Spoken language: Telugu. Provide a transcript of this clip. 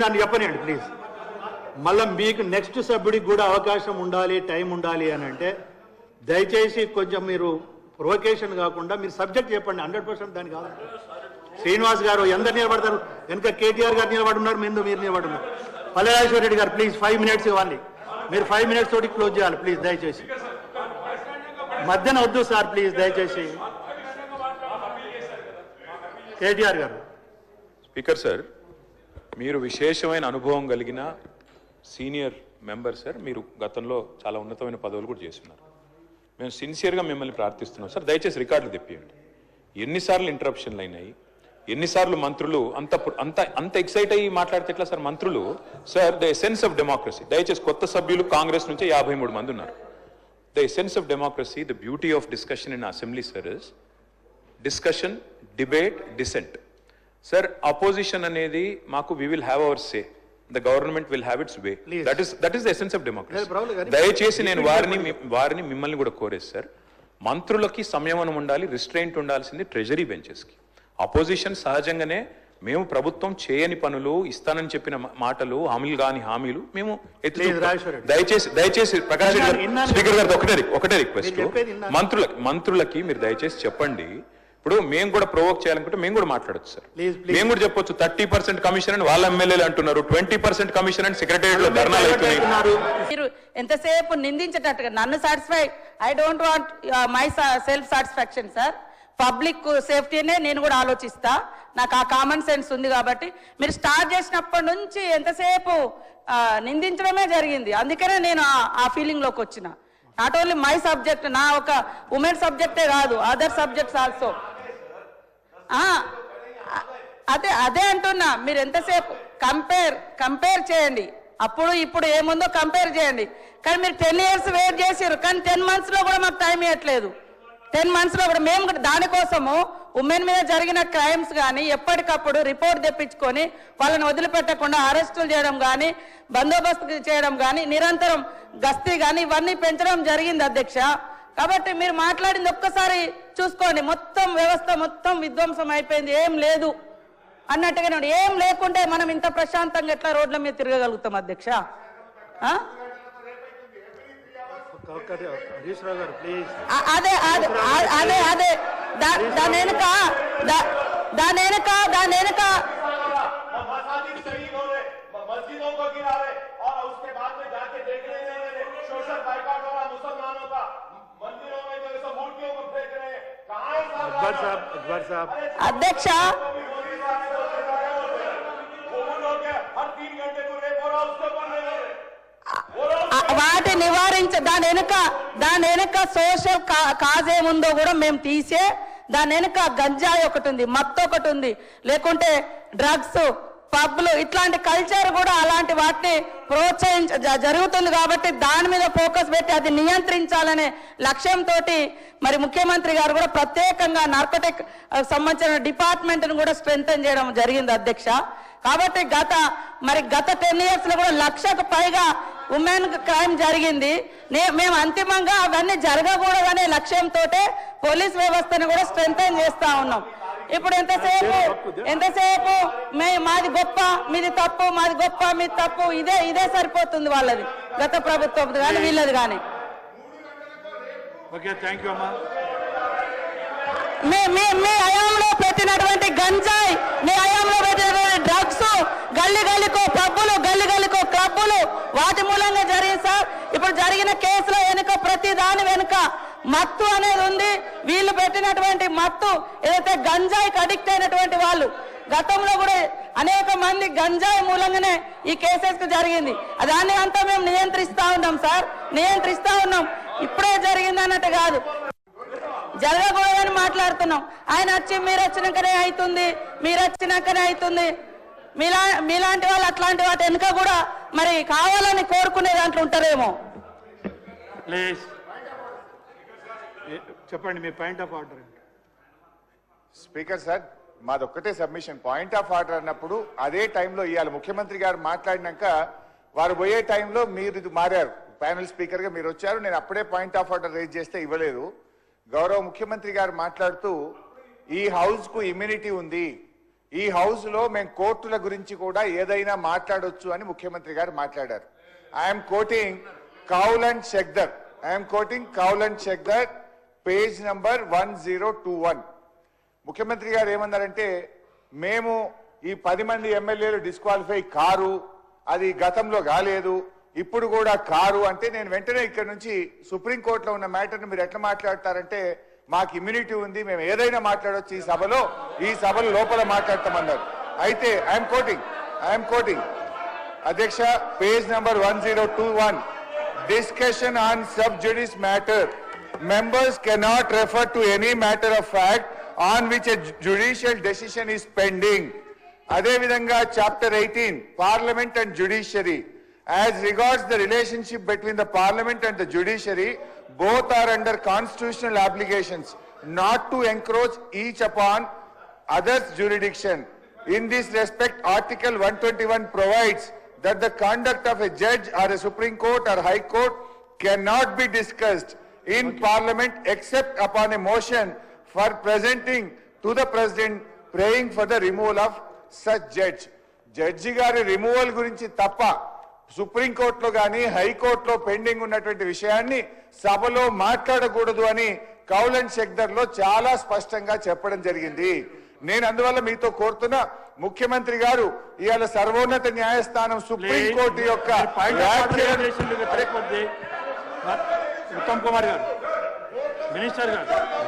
దాన్ని చెప్పనండి ప్లీజ్ మళ్ళీ మీకు నెక్స్ట్ సభ్యుడికి కూడా అవకాశం ఉండాలి టైం ఉండాలి అని అంటే దయచేసి కొంచెం మీరు ప్రొవకేషన్ కాకుండా మీరు సబ్జెక్ట్ చెప్పండి హండ్రెడ్ పర్సెంట్ దాని కాదు. శ్రీనివాస్ గారు ఎందరు నిలబడతారు? వెనుక కేటీఆర్ గారు నిలబడున్నారు ముందు మీరు నిలబడున్నారు. పల్లెరాజేశ్వర రెడ్డి గారు ప్లీజ్ ఫైవ్ మినిట్స్ ఇవ్వాలి మీరు ఫైవ్ మినిట్స్ తోటి క్లోజ్ చేయాలి ప్లీజ్ దయచేసి. మధ్యన వద్దు సార్ ప్లీజ్ దయచేసి. కేటీఆర్ గారు. స్పీకర్ సార్ మీరు విశేషమైన అనుభవం కలిగిన సీనియర్ మెంబర్ సార్ మీరు గతంలో చాలా ఉన్నతమైన పదవులు కూడా చేస్తున్నారు. మేము సిన్సియర్గా మిమ్మల్ని ప్రార్థిస్తున్నాం సార్ దయచేసి రికార్డులు తెప్పియండి. ఎన్నిసార్లు ఇంటరప్షన్లు అయినాయి ఎన్నిసార్లు మంత్రులు అంత అంత అంత ఎక్సైట్ అయ్యి మాట్లాడితే ఎట్లా సార్ మంత్రులు? Sir the essence of democracy. దయచేసి కొత్త సభ్యులు కాంగ్రెస్ నుంచి యాభై మూడు మంది ఉన్నారు. The essence of democracy the beauty of discussion in assembly sir is discussion debate dissent. Sir opposition అనేది మాకు we will have our say the government will have its way. That is that the essence of democracy గారు. దయచేసి నేను వారిని వారిని మిమ్మల్ని కూడా కోరేది సార్ మంత్రులకి సంయమనం ఉండాలి రిస్ట్రెయింట్ ఉండాల్సింది ట్రెజరీ బెంచెస్కి అపోజిషన్ సహజంగానే మేము ప్రభుత్వం చేయని పనులు ఇస్తానని చెప్పిన మాటలు హామీలు కాని హామీలు మేము. దయచేసి దయచేసి ప్రకాష్ గారు, స్పీకర్ గారితో ఒకటే ఒకటే రిక్వెస్ట్. మంత్రులకి మంత్రులకి మీరు దయచేసి చెప్పండి ఇప్పుడు మేము కూడా ప్రొవోక్ చేయాలనుకుంటే మేము కూడా మాట్లాడొచ్చు సార్. మేము కూడా చెప్పొచ్చు థర్టీ పర్సెంట్ కమిషన్ అని వాళ్ళ ఎమ్మెల్యేలు అంటున్నారు ట్వంటీ పర్సెంట్ కమిషన్ అని సెక్రటరియట్లో ధర్నాలు అవుతున్నాయి. ఉన్నారు. మీరు ఎంతసేపు నిందించేటట్టుగా నన్ను satisfy I don't want myself satisfaction sir public సేఫ్టీనే నేను కూడా ఆలోచిస్తా. నాకు ఆ కామన్ సెన్స్ ఉంది కాబట్టి. మీరు స్టార్ట్ చేసినప్పటి నుంచి ఎంతసేపు నిందించడమే జరిగింది. అందుకనే నేను ఆ- ఆ ఫీలింగ్లోకి వచ్చిన. నాట్ ఓన్లీ మై సబ్జెక్ట్ నా ఒక ఉమెన్ సబ్జెక్టే కాదు అదర్ సబ్జెక్ట్స్ ఆల్సో అదే అదే అంటున్నా. మీరు ఎంతసేపు? కంపేర్ కంపేర్ చేయండి. అప్పుడు ఇప్పుడు ఏముందో కంపేర్ చేయండి. కానీ మీరు టెన్ ఇయర్స్ వెయిట్ చేసారు కానీ టెన్ మంత్స్లో కూడా మాకు టైం ఇవ్వట్లేదు టెన్ మంత్స్లో కూడా మేము కూడా దానికోసము ఉమెన్ మీద జరిగిన క్రైమ్స్ కానీ ఎప్పటికప్పుడు రిపోర్ట్ తెప్పించుకొని వాళ్ళని వదిలిపెట్టకుండా అరెస్టులు చేయడం కానీ బందోబస్తు చేయడం కానీ నిరంతరం గస్తీ కానీ ఇవన్నీ పెంచడం జరిగింది అధ్యక్ష. కాబట్టి మీరు మాట్లాడింది ఒక్కసారి చూసుకోండి మొత్తం వ్యవస్థ మొత్తం విధ్వంసం అయిపోయింది ఏం లేదు అన్నట్టుగానే ఉంది. ఏం లేకుంటే మనం ఇంత ప్రశాంతంగా ఎట్లా రోడ్ల మీద తిరగగలుగుతాం అధ్యక్ష ఆ? ఒక్క- ఒక్కటి హరీష్ రావు గారు ప్లీజ్ అ- అదే అదే అ- అదే అదే దా- దాని వెనుక దా- దాని వెనుక దాని వెనుక मसाजिद शहीद हो रहे म- मस्जिदों को गिरा रहे और उसके बाद में जाके देख रहे हैं सोशल बाइकाट हो रहा అధ్యక్ష. వాటి నివారించ దాని వెనుక దాని వెనుక సోషల్ కాజ్ ఏముందో కూడా మేము తీసే దాని వెనుక గంజాయి ఒకటి ఉంది మత్తు ఒకటి ఉంది. లేకుంటే డ్రగ్స్ పబ్లు ఇట్లాంటి కల్చర్ కూడా అలాంటి వాటిని ప్రోత్సహించ జ- జరుగుతుంది కాబట్టి దాని మీద ఫోకస్ పెట్టి అది నియంత్రించాలనే లక్ష్యంతో మరి ముఖ్యమంత్రి గారు కూడా ప్రత్యేకంగా నార్కోటిక్ సంబంధించిన డిపార్ట్మెంట్ను కూడా స్ట్రెంగ్తన్ చేయడం జరిగింది అధ్యక్ష. కాబట్టి గత మరి గత టెన్ ఇయర్స్లో కూడా లక్షకు పైగా ఉమెన్ క్రైమ్ జరిగింది. నే- మేము అంతిమంగా అవన్నీ జరగకూడదనే లక్ష్యంతో పోలీస్ వ్యవస్థను కూడా స్ట్రెంగ్తన్ చేస్తూ ఉన్నాం. ఇప్పుడు ఎంతసేపు? ఎంతసేపు? మే మాది గొప్ప మీది తప్పు మాది గొప్ప మీది తప్పు. ఇదే ఇదే సరిపోతుంది వాళ్ళది. గత ప్రభుత్వం కానీ వీళ్ళది కానీ మీ మీ మీ హయాంలో పెట్టినటువంటి గంజాయి మీ హయాంలో పెట్టినటువంటి డ్రగ్స్ గల్లి గల్లికో పబ్బులు గల్లి గల్లికో క్లబ్బులు వాటి మూలంగా జరిగింది సార్. ఇప్పుడు జరిగిన కేసుల వెనుక ప్రతి దాని వెనుక మత్తు అనేది ఉంది. వీళ్ళు పెట్టినటువంటి మత్తు ఏదైతే గంజాయికి అడిక్ట్ అయినటువంటి వాళ్ళు గతంలో కూడా అనేక మంది గంజాయి మూలంగానే ఈ కేసెస్కు జరిగింది. దాన్ని అంతా మేము నియంత్రిస్తా ఉన్నాం సార్. నియంత్రిస్తా ఉన్నాం. ఇప్పుడే జరిగింది అన్నట్టు కాదు. జరగకూడదని మాట్లాడుతున్నాం. ఆయన వచ్చి మీరు వచ్చినాకనే అవుతుంది మీరు వచ్చినాకనే అవుతుంది. మీలా మీలాంటి వాళ్ళు అట్లాంటి వాటి వెనుక కూడా మరి కావాలని కోరుకునే దాంట్లో ఉంటారేమో. ప్లీజ్. చెప్పండి మీ point of order speaker sir మాదొక్కటే submission. Point of order అన్నప్పుడు అదే టైంలో ఇవ్వాలి ముఖ్యమంత్రి గారు మాట్లాడినాక వారు పోయే టైంలో మీరు ఇది మారారు. ప్యానల్ స్పీకర్గా మీరు వచ్చారు నేను అప్పుడే పాయింట్ ఆఫ్ ఆర్డర్ రేజ్ చేస్తే ఇవ్వలేదు. గౌరవ ముఖ్యమంత్రి గారు మాట్లాడుతూ ఈ హౌస్కు ఇమ్యూనిటీ ఉంది. ఈ హౌస్లో మేము కోర్టుల గురించి కూడా ఏదైనా మాట్లాడొచ్చు అని ముఖ్యమంత్రి గారు మాట్లాడారు. I'm quoting Kaul and Shakdher I'm quoting Kaul and Shakdher page number one zero two one. ముఖ్యమంత్రి గారు ఏమన్నారంటే మేము ఈ పది మంది ఎమ్మెల్యేలు డిస్క్వాలిఫై కారు అది గతంలో కాలేదు ఇప్పుడు కూడా కారు అంటే నేను వెంటనే ఇక్కడ నుంచి సుప్రీంకోర్టులో ఉన్న మ్యాటర్ని మీరు ఎట్లా మాట్లాడతారంటే మాకు ఇమ్యూనిటీ ఉంది మేము ఏదైనా మాట్లాడొచ్చు ఈ సభలో ఈ సభలో లోపల మాట్లాడతామన్నారు. అయితే ఐఎమ్ కోటింగ్ ఐఎమ్ కోటింగ్ అధ్యక్ష page number one zero two one. Discussion on sub matter. Members cannot refer to any matter of fact on which a judicial decision is pending. అదేవిధంగా chapter eighteen parliament and judiciary as regards the relationship between the parliament and the judiciary both are under constitutional applications not to encroach each upon others jurisdiction. In this respect, Article 121 provides that the conduct of a judge or a Supreme Court or High Court cannot be discussed in Parliament except upon a motion for presenting to the President praying for the removal of such judge. Judge గారి రిమూవల్ గురించి తప్ప సుప్రీంకోర్టులో కానీ హైకోర్టులో పెండింగ్ ఉన్నటువంటి విషయాన్ని సభలో మాట్లాడకూడదు అని కౌల్ అండ్ షెక్దర్లో చాలా స్పష్టంగా చెప్పడం జరిగింది. నేను అందువల్ల మీతో కోరుతున్నా ముఖ్యమంత్రి గారు ఇవాళ సర్వోన్నత న్యాయస్థానం సుప్రీంకోర్టు యొక్క ఉత్తమ్ కుమార్ గారు. మినిస్టర్ గారు.